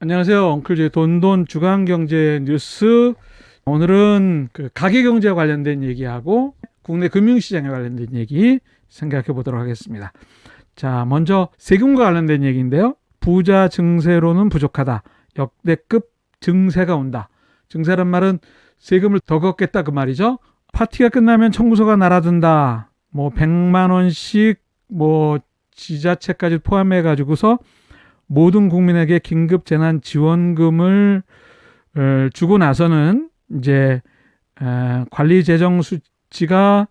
안녕하세요. 엉클즈의 돈돈 주간경제 뉴스. 오늘은 그 가계경제와 관련된 얘기하고 국내 금융시장에 관련된 얘기 생각해 보도록 하겠습니다. 자, 먼저 세금과 관련된 얘기인데요. 부자 증세로는 부족하다. 역대급 증세가 온다. 증세란 말은 세금을 더 걷겠다 그 말이죠. 파티가 끝나면 청구서가 날아든다. 뭐 100만 원씩 뭐 지자체까지 포함해 가지고서 모든 국민에게 긴급 재난 지원금을 어, 주고 나서는 이제 에, 관리 재정 수치가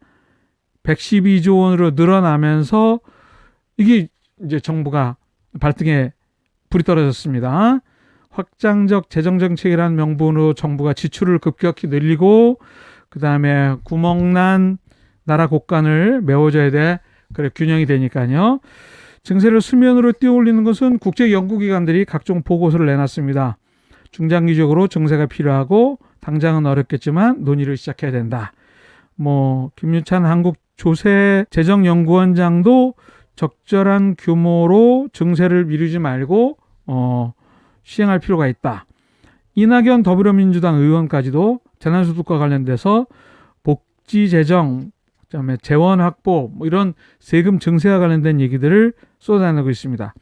112조 원으로 늘어나면서 이게 이제 정부가 발등에 불이 떨어졌습니다. 확장적 재정 정책이라는 명분으로 정부가 지출을 급격히 늘리고 그 다음에 구멍난 나라 곳간을 메워줘야 돼. 그래 균형이 되니까요. 증세를 수면으로 띄어올리는 것은 국제 연구기관들이 각종 보고서를 내놨습니다. 중장기적으로 증세가 필요하고 당장은 어렵겠지만 논의를 시작해야 된다. 뭐 김유찬 한국 조세 재정연구원장도 적절한 규모로 증세를 미루지 말고 어, 시행할 필요가 있다. 이낙연 더불어민주당 의원까지도 재난소득과 관련돼서 복지 재정, 그다음에 재원 확보 뭐 이런 세금 증세와 관련된 얘기들을 쏟아내고 있습니다.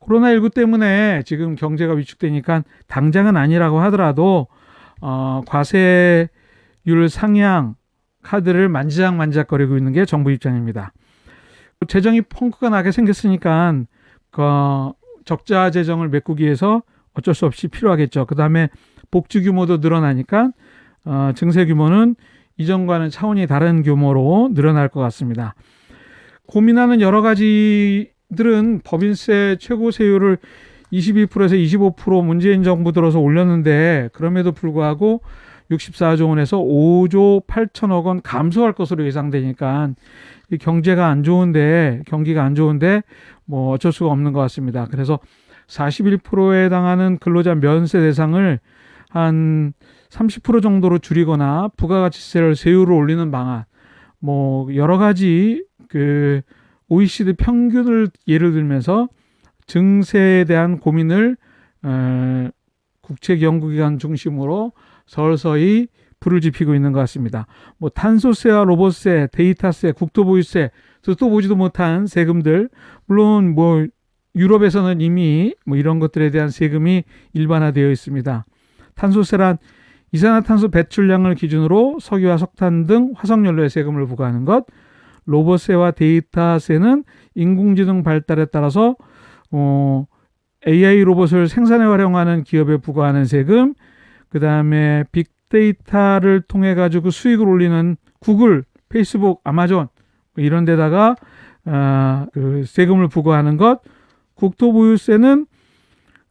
코로나19 때문에 지금 경제가 위축되니까 당장은 아니라고 하더라도 어, 과세율 상향 카드를 만지작만지작거리고 있는 게 정부 입장입니다. 재정이 펑크가 나게 생겼으니까 그 적자 재정을 메꾸기 위해서 어쩔 수 없이 필요하겠죠. 그 다음에 복지 규모도 늘어나니까 어, 증세 규모는 이전과는 차원이 다른 규모로 늘어날 것 같습니다. 고민하는 여러 가지들은 법인세 최고 세율을 22%에서 25% 문재인 정부 들어서 올렸는데 그럼에도 불구하고 64조 원에서 5조 8천억 원 감소할 것으로 예상되니까 이 경제가 안 좋은데 경기가 안 좋은데 뭐 어쩔 수가 없는 것 같습니다. 그래서 41%에 해당하는 근로자 면세 대상을 한 30% 정도로 줄이거나 부가가치세를 세율을 올리는 방안, 뭐 여러 가지 그 OECD 평균을 예를 들면서 증세에 대한 고민을 에, 국책 연구기관 중심으로 서서히 불을 지피고 있는 것 같습니다. 뭐 탄소세와 로봇세, 데이터세, 국토보유세, 듣도 보지도 못한 세금들, 물론 뭐 유럽에서는 이미 뭐 이런 것들에 대한 세금이 일반화되어 있습니다. 탄소세란 이산화탄소 배출량을 기준으로 석유와 석탄 등 화석연료에 세금을 부과하는 것, 로봇세와 데이터세는 인공지능 발달에 따라서 어, AI 로봇을 생산에 활용하는 기업에 부과하는 세금, 그 다음에 빅데이터를 통해 가지고 수익을 올리는 구글, 페이스북, 아마존 뭐 이런 데다가 어, 그 세금을 부과하는 것, 국토보유세는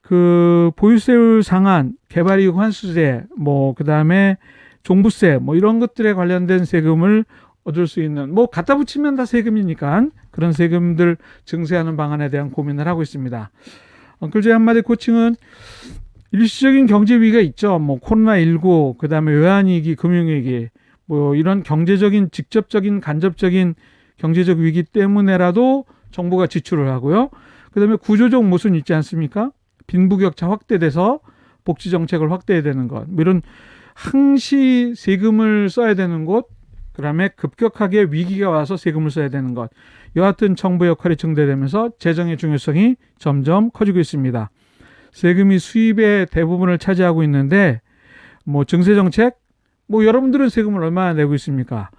그 보유세율 상한, 개발이익 환수세, 뭐 그다음에 종부세, 뭐 이런 것들에 관련된 세금을 얻을 수 있는 뭐 갖다 붙이면 다 세금이니까 그런 세금들 증세하는 방안에 대한 고민을 하고 있습니다. 엉클제 한마디 코칭은 일시적인 경제 위기가 있죠. 뭐 코로나 19, 그다음에 외환 위기, 금융 위기, 뭐 이런 경제적인 직접적인 간접적인 경제적 위기 때문에라도 정부가 지출을 하고요. 그다음에 구조적 모순 있지 않습니까? 빈부격차 확대돼서 복지 정책을 확대해야 되는 것, 뭐 이런 항시 세금을 써야 되는 곳, 그다음에 급격하게 위기가 와서 세금을 써야 되는 것, 여하튼 정부 역할이 증대되면서 재정의 중요성이 점점 커지고 있습니다. 세금이 수입의 대부분을 차지하고 있는데 뭐 증세 정책, 뭐 여러분들은 세금을 얼마나 내고 있습니까?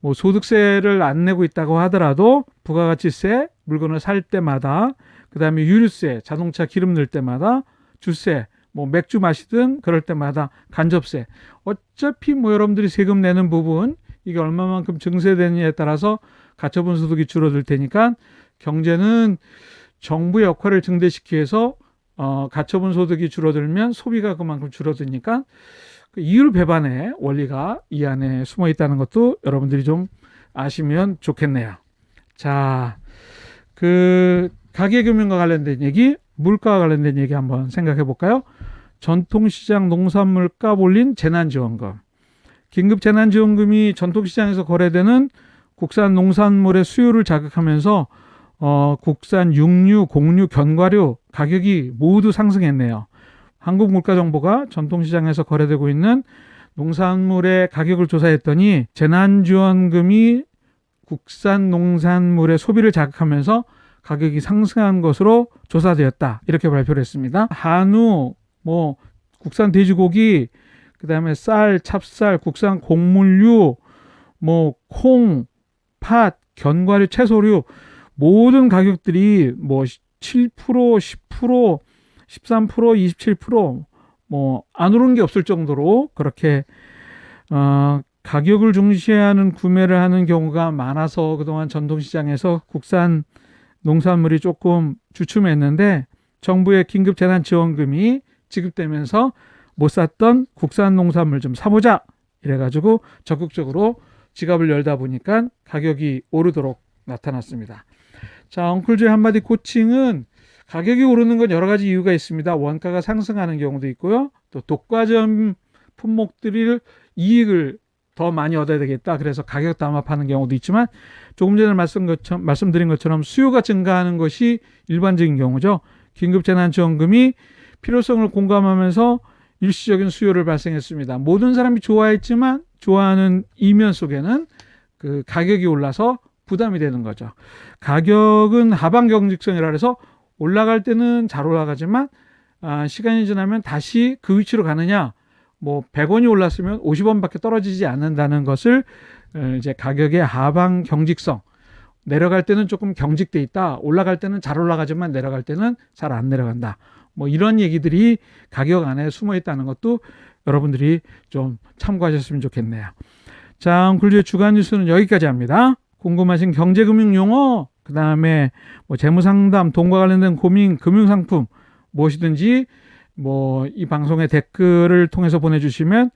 뭐 소득세를 안 내고 있다고 하더라도 부가가치세 물건을 살 때마다 그다음에 유류세, 자동차 기름 넣을 때마다 주세, 뭐 맥주 마시든 그럴 때마다 간접세. 어차피 뭐 여러분들이 세금 내는 부분 이게 얼마만큼 증세되느냐에 따라서 가처분 소득이 줄어들 테니까 경제는 정부의 역할을 증대시키기 위해서 어, 가처분 소득이 줄어들면 소비가 그만큼 줄어드니까 그 이율 배반의 원리가 이 안에 숨어 있다는 것도 여러분들이 좀 아시면 좋겠네요. 자, 그 가계금융과 관련된 얘기, 물가와 관련된 얘기 한번 생각해 볼까요? 전통시장 농산물값 올린 재난지원금. 긴급 재난지원금이 전통시장에서 거래되는 국산 농산물의 수요를 자극하면서 어, 국산 육류, 곡류, 견과류 가격이 모두 상승했네요. 한국 물가 정보가 전통시장에서 거래되고 있는 농산물의 가격을 조사했더니 재난지원금이 국산 농산물의 소비를 자극하면서 가격이 상승한 것으로 조사되었다. 이렇게 발표를 했습니다. 한우, 뭐 국산 돼지고기, 그다음에 쌀, 찹쌀, 국산 곡물류, 뭐 콩, 팥, 견과류, 채소류 모든 가격들이 뭐 7%, 10%, 13%, 27%뭐 안 오른 게 없을 정도로 그렇게 어 가격을 중시하는 구매를 하는 경우가 많아서 그동안 전통시장에서 국산 농산물이 조금 주춤했는데 정부의 긴급 재난 지원금이 지급되면서 못 샀던 국산 농산물 좀 사보자 이래가지고 적극적으로 지갑을 열다 보니까 가격이 오르도록 나타났습니다. 자, 엉클즈의 한마디 코칭은 가격이 오르는 건 여러 가지 이유가 있습니다. 원가가 상승하는 경우도 있고요. 또 독과점 품목들을 이익을 더 많이 얻어야 되겠다. 그래서 가격 담합하는 경우도 있지만 조금 전에 말씀 것처럼, 말씀드린 것처럼 수요가 증가하는 것이 일반적인 경우죠. 긴급재난지원금이 필요성을 공감하면서 일시적인 수요를 발생했습니다. 모든 사람이 좋아했지만 좋아하는 이면 속에는 그 가격이 올라서 부담이 되는 거죠. 가격은 하방 경직성이라 해서 올라갈 때는 잘 올라가지만 아, 시간이 지나면 다시 그 위치로 가느냐 뭐 100원이 올랐으면 50원밖에 떨어지지 않는다는 것을 어, 이제 가격의 하방 경직성. 내려갈 때는 조금 경직돼 있다. 올라갈 때는 잘 올라가지만 내려갈 때는 잘 안 내려간다. 뭐 이런 얘기들이 가격 안에 숨어 있다는 것도 여러분들이 좀 참고하셨으면 좋겠네요. 자 엉클즈의 주간 뉴스는 여기까지 합니다. 궁금하신 경제금융 용어 그 다음에 뭐 재무상담 돈과 관련된 고민 금융상품 무엇이든지 뭐 이 방송의 댓글을 통해서 보내주시면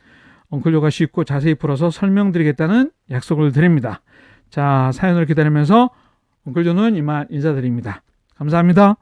엉클조가 쉽고 자세히 풀어서 설명드리겠다는 약속을 드립니다. 자 사연을 기다리면서 엉클조는 이만 인사드립니다. 감사합니다.